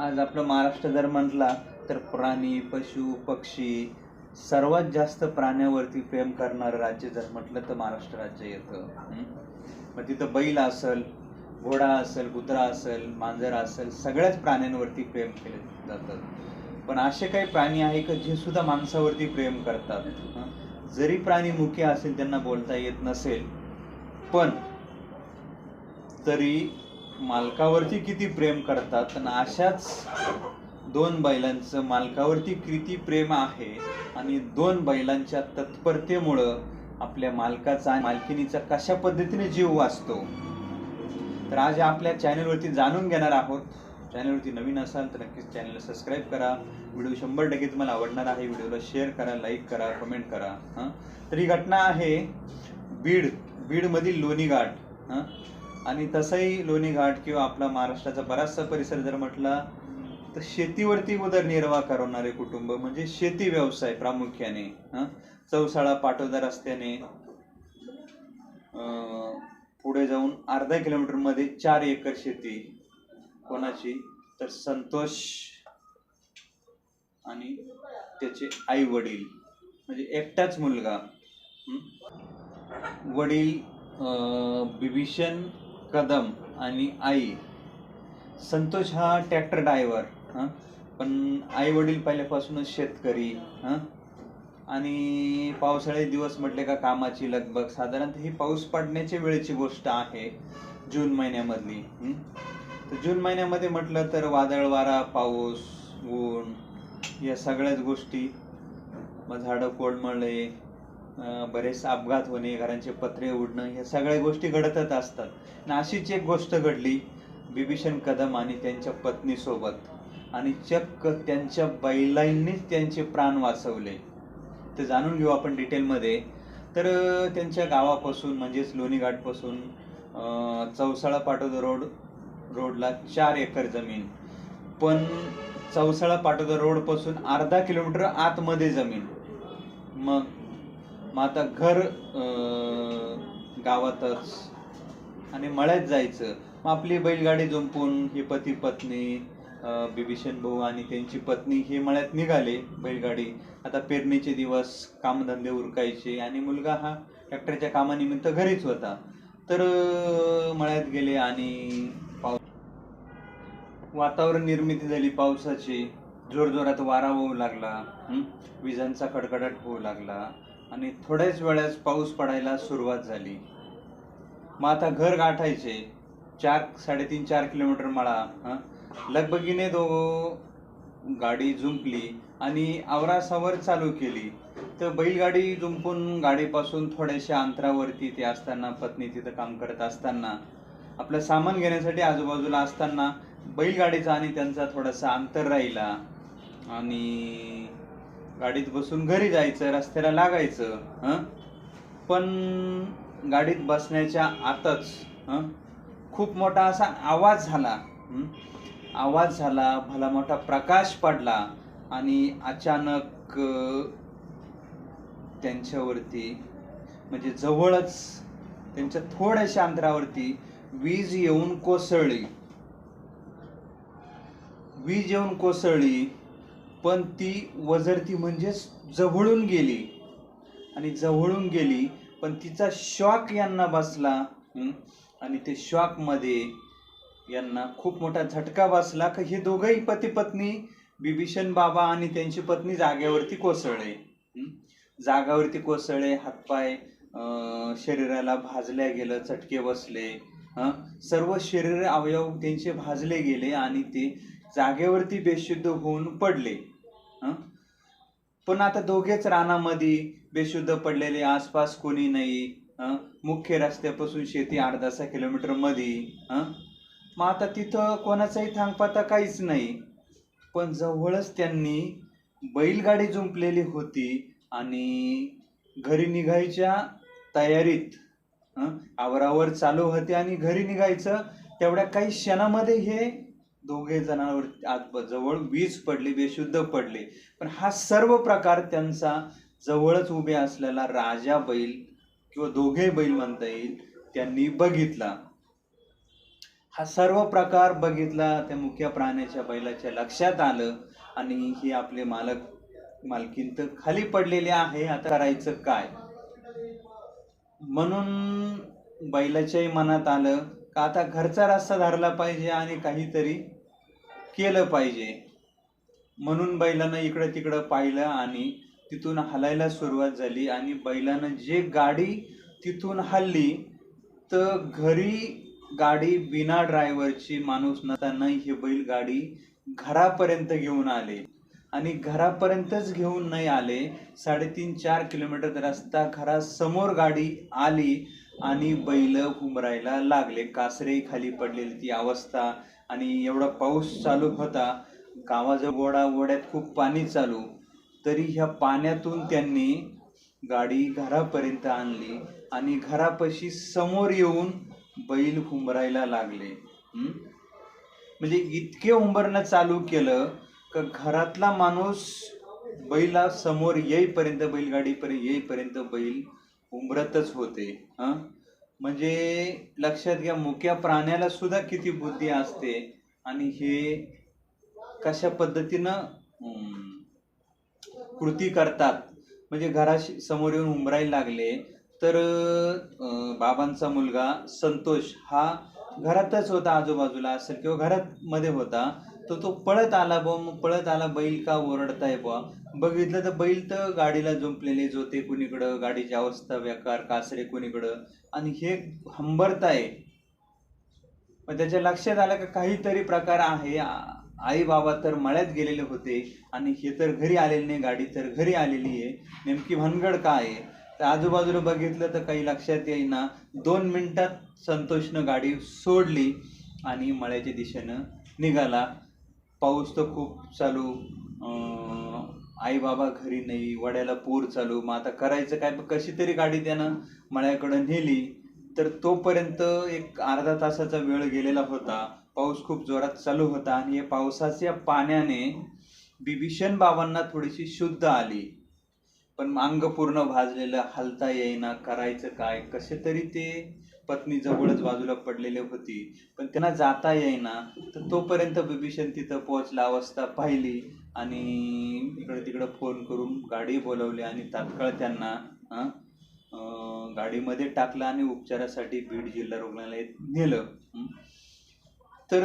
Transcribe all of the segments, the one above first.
आज आपलं महाराष्ट्र जर म्हटला तर प्राणी पशु पक्षी सर्वात जास्त प्राण्यावरती प्रेम करणारं राज्य जर म्हटलं तर महाराष्ट्र राज्य येतं. मग तिथं बैल असेल घोडा असेल कुत्रा असेल मांजर असेल सगळ्याच प्राण्यांवरती प्रेम केले जातात पण असे काही प्राणी आहे का जे सुद्धा माणसावरती प्रेम करतात? जरी प्राणी मुख्य असेल त्यांना बोलता येत नसेल पण तरी मालकावरती किती प्रेम करतात? आणि अशाच दोन बैलांचं मालकावरती किती प्रेम आहे? आणि दोन बैलांच्या तत्परतेमुळं आपल्या मालकाचा मालकिनीचा कशा पद्धतीने जीव वाचतो? तर आज आपल्या चॅनलवरती जाणून घेणार आहोत. चॅनलवरती नवीन असाल तर नक्कीच चॅनलला सबस्क्राईब करा. व्हिडिओ शंभर टक्के तुम्हाला आवडणार आहे. व्हिडिओला शेअर करा लाईक करा कमेंट करा. हां? तर ही घटना आहे बीड बीडमधील लोणी घाट हां? आणि तसंही लोणी घाट किंवा आपला महाराष्ट्राचा बराचसा परिसर जर म्हटला तर शेतीवरती उदरनिर्वाह करवणारे कुटुंब म्हणजे शेती व्यवसाय प्रामुख्याने चौसाळा पाटोदा रस्त्याने पुढे जाऊन अर्धा किलोमीटरमध्ये चार एकर शेती कोणाची? तर संतोष आणि त्याचे आई वडील म्हणजे एकटाच मुलगा वडील बिभीषण कदम आणि आई. संतोष हा ट्रॅक्टर ड्रायव्हर हां. पण आई वडील पहिल्यापासूनच शेतकरी हां. आणि पावसाळे दिवस म्हटले का कामाची लगबग साधारणतः ही पाऊस पडण्याच्या वेळेची गोष्ट आहे जून महिन्यामधली तर जून महिन्यामध्ये म्हटलं तर वादळ वारा पाऊस ऊन या सगळ्याच गोष्टी. मग झाडं कोळमळले बरेच अपघात होणे घरांचे पत्रे उडणं ह्या सगळ्या गोष्टी घडतच असतात. आणि अशीच एक गोष्ट घडली. बिभीषण कदम आणि त्यांच्या पत्नीसोबत. आणि चक्क त्यांच्या बैलांनीच त्यांचे प्राण वाचवले. ते जाणून घेऊ आपण डिटेलमध्ये. तर त्यांच्या गावापासून म्हणजेच लोणीघाटपासून चौसाळा पाटोदा रोड रोडला चार एकर जमीन. पण चौसाळा पाटोदा रोडपासून अर्धा किलोमीटर आतमध्ये जमीन. मग मग आता घर गावातच आणि मळ्यात जायचं. मग आपली बैलगाडी जुंपून हे पती पत्नी बिभीषण भाऊ आणि त्यांची पत्नी हे मळ्यात निघाले बैलगाडी. आता पेरणीचे दिवस कामधंदे उरकायचे आणि मुलगा हा ट्रॅक्टरच्या कामानिमित्त घरीच होता. तर मळ्यात गेले आणि पाऊस वातावरण निर्मिती झाली पावसाची. जोरजोरात वारा होऊ लागला. विजांचा कडकडाट होऊ लागला. आणि थोड्याच वेळात पाऊस पडायला सुरुवात झाली. मग आता घर गाठायचे चार साडेतीन चार किलोमीटर मळा लगबगीने दो गाडी जुंपली आणि आवरासावर चालू केली. तर बैलगाडी जुंपून गाडीपासून थोड्याशा अंतरावरती ते असताना पत्नी तिथं काम करत असताना आपलं सामान घेण्यासाठी आजूबाजूला असताना बैलगाडीचा आणि त्यांचा थोडासा अंतर राहिला. आणि गाडीत बसून घरी जायचं रस्त्याला लागायचं हं? पण गाडीत बसण्याच्या आतच हं? खूप मोठा असा आवाज झाला आवाज झाला भला मोठा प्रकाश पडला आणि अचानक त्यांच्यावरती म्हणजे जवळच त्यांच्या थोड्याशा अंतरावरती वीज येऊन कोसळली वीज येऊन कोसळली पण ती वजरती म्हणजेच जवळून गेली. आणि जवळून गेली पण तिचा शॉक यांना बसला आणि ते शॉकमध्ये यांना खूप मोठा झटका बसला की हे दोघंही पती पत्नी बिभीषण बाबा आणि त्यांची पत्नी जागेवरती कोसळले जागावरती कोसळले हातपाय शरीराला भाजल्या गेलं चटके बसले हं? सर्व शरीर अवयव त्यांचे भाजले गेले आणि ते जागेवरती बेशुद्ध होऊन पडले. पण आता दोघेच रानामध्ये बेशुद्ध पडलेले आसपास कोणी नाही हं? मुख्य रस्त्यापासून शेती अर्धासा किलोमीटरमध्ये हं? मग आता तिथं कोणाचाही थांगपाता काहीच नाही पण जवळच त्यांनी बैलगाडी जुंपलेली होती आणि घरी निघायच्या तयारीत आवरावर चालू होते आणि घरी निघायचं तेवढ्या काही क्षणामध्ये हे दोघे जणांवर आज जवळ वीज पडली बेशुद्ध पडले. पण हा सर्व प्रकार त्यांचा जवळच उभे असलेला राजा बैल किंवा दोघे बैल म्हणता येईल त्यांनी बघितला. हा सर्व प्रकार बघितला त्या मुख्य प्राण्याच्या बैलाच्या लक्षात आलं आणि हे आपले मालक मालकीन तर खाली पडलेले आहे आता करायचं काय? म्हणून बैलाच्याही मनात आलं का आता घरचा रस्ता धरला पाहिजे आणि काहीतरी केलं पाहिजे. म्हणून बैलानं इकडं तिकडं पाहिलं आणि तिथून हलायला सुरुवात झाली आणि बैलानं जे गाडी तिथून हल्ली तर घरी गाडी बिना ड्रायव्हरची माणूस नसताना हे बैल गाडी घरापर्यंत घेऊन आले. आणि घरापर्यंतच घेऊन नाही आले. साडेतीन चार किलोमीटर रस्ता घरासमोर गाडी आली. आणि बैल उमरायला लागले. कासरे खाली पडलेली ती अवस्था आणि एवढा पाऊस चालू होता. गावाजवळ ओढा ओढ्यात खूप पाणी चालू. तरी ह्या पाण्यातून त्यांनी गाडी घरापर्यंत आणली आणि घरापाशी समोर येऊन बैल हुंबरायला लागले. म्हणजे इतके हुंबरणं चालू केलं का घरातला माणूस बैला समोर येईपर्यंत बैलगाडीपर्यंत येईपर्यंत बैल उंबरतच होते हं? म्हणजे लक्षात घ्या मुक्या प्राण्याला सुद्धा किती बुद्धी असते आणि हे कशा पद्धतीनं कृती करतात. म्हणजे घराशी समोर येऊन उंबरायला लागले तर बाबांचा मुलगा संतोष हा घरातच होता आजूबाजूला असेल किंवा घरात मध्ये होता. तर तो पळत आला बुवा मग पळत आला बैल का ओरडताय बुवा? बघितलं तर बैल तर गाडीला जुंपलेले जोते कुणीकडं गाडीची अवस्था बेकार कासरे कुणीकडं आणि हे हंबरताय. मग त्याच्या लक्षात आलं का काहीतरी प्रकार आहे. आई बाबा तर मळ्यात गेलेले होते आणि हे तर घरी आलेले नाही गाडी तर घरी आलेली आहे. नेमकी भानगड काय आहे? तर आजूबाजूला बघितलं तर काही लक्षात येईना. दोन मिनिटात संतोषनं गाडी सोडली आणि मळ्याच्या दिशेनं निघाला. पाऊस तर खूप चालू आई बाबा घरी नाही वड्याला पूर चालू. मग आता करायचं काय? मग कशी तरी गाडी त्यानं मळ्याकडं नेली. तर तोपर्यंत एक अर्धा तासाचा वेळ गेलेला होता. पाऊस खूप जोरात चालू होता आणि या पावसाच्या पाण्याने बिभीषण बाबांना थोडीशी शुद्ध आली. पण अंग पूर्ण भाजलेलं हलता येईना करायचं काय? कसे तरी ते पत्नी जवळच बाजूला पडलेले होती. पण त्यांना जाता येईना. तर तोपर्यंत बिभीषण तिथं पोहोचला अवस्था पाहिली आणि इकडं तिकडं फोन करून गाडी बोलवली आणि तात्काळ त्यांना गाडीमध्ये टाकलं आणि उपचारासाठी बीड जिल्हा रुग्णालयात नेलं. तर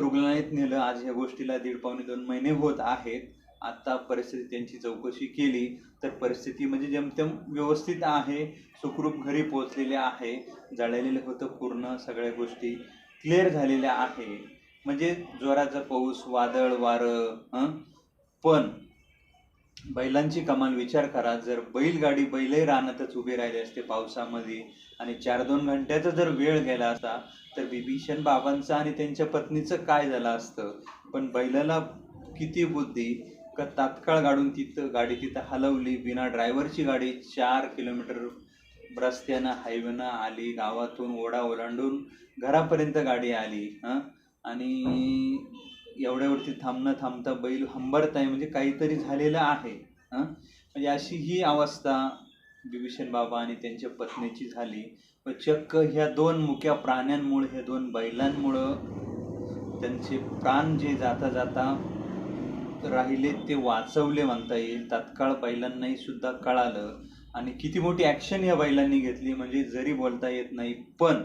रुग्णालयात नेलं. आज ह्या गोष्टीला दीड पावणे दोन महिने होत आहेत. आता परिस्थिती त्यांची चौकशी केली तर परिस्थिती म्हणजे जेमतेम व्यवस्थित आहे सुखरूप घरी पोहोचलेले आहे जळलेलं होतं पूर्ण सगळ्या गोष्टी क्लिअर झालेल्या आहे. म्हणजे जोराचा पाऊस वादळ वारं पण बैलांची कमाल विचार करा जर बैलगाडी बैलही रानातच उभे राहिले असते पावसामध्ये आणि चार दोन घंट्याचा जर वेळ गेला असता तर बिभीषण बाबांचं आणि त्यांच्या पत्नीचं काय झालं असतं? पण बैलाला किती बुद्धी का तात्काळ गाडून तिथं गाडी तिथं हलवली. बिना ड्रायव्हरची गाडी चार किलोमीटर रस्त्यानं हायवेनं आली गावातून ओढा ओलांडून घरापर्यंत गाडी आली हं? आणि एवढ्यावरती थांबणं थांबता बैल हंबरत आहे म्हणजे काहीतरी झालेलं आहे हं? म्हणजे अशी ही अवस्था बिभीषण बाबा आणि त्यांच्या पत्नीची झाली. व चक्क ह्या दोन मुक्या प्राण्यांमुळे ह्या दोन बैलांमुळं त्यांचे प्राण जे जाता जाता राहिले ते वाचवले म्हणता येईल. तात्काळ बैलांनाही सुद्धा कळालं. आणि किती मोठी ॲक्शन ह्या बैलांनी घेतली म्हणजे जरी बोलता येत नाही पण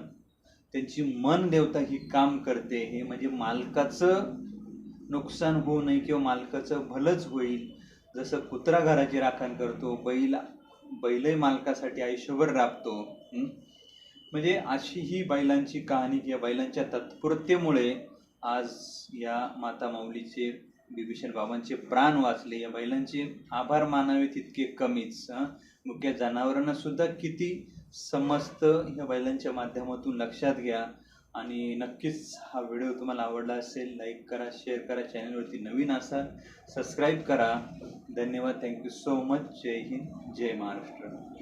त्यांची मन देवता ही काम करते. हे म्हणजे मालकाचं नुकसान होऊ नये किंवा मालकाचं भलंच होईल. जसं कुत्रा घराची राखण करतो बैल बैलही मालकासाठी आयुष्यभर राबतो. म्हणजे अशी ही बैलांची कहाणी या बैलांच्या तत्पुरतेमुळे आज या माता माऊलीचे बिभीषण बाबांचे प्राण वाचले. या बैलांचे आभार मानावे तितके कमीच मुख्य जनावरांना सुद्धा किती समजतं ह्या बैलांच्या माध्यमातून लक्षात घ्या. आणि नक्कीच हा व्हिडिओ तुम्हाला आवडला असेल लाईक करा शेअर करा चॅनलवरती नवीन असाल सबस्क्राईब करा. धन्यवाद. Thank you so much. जय हिंद. जय महाराष्ट्र.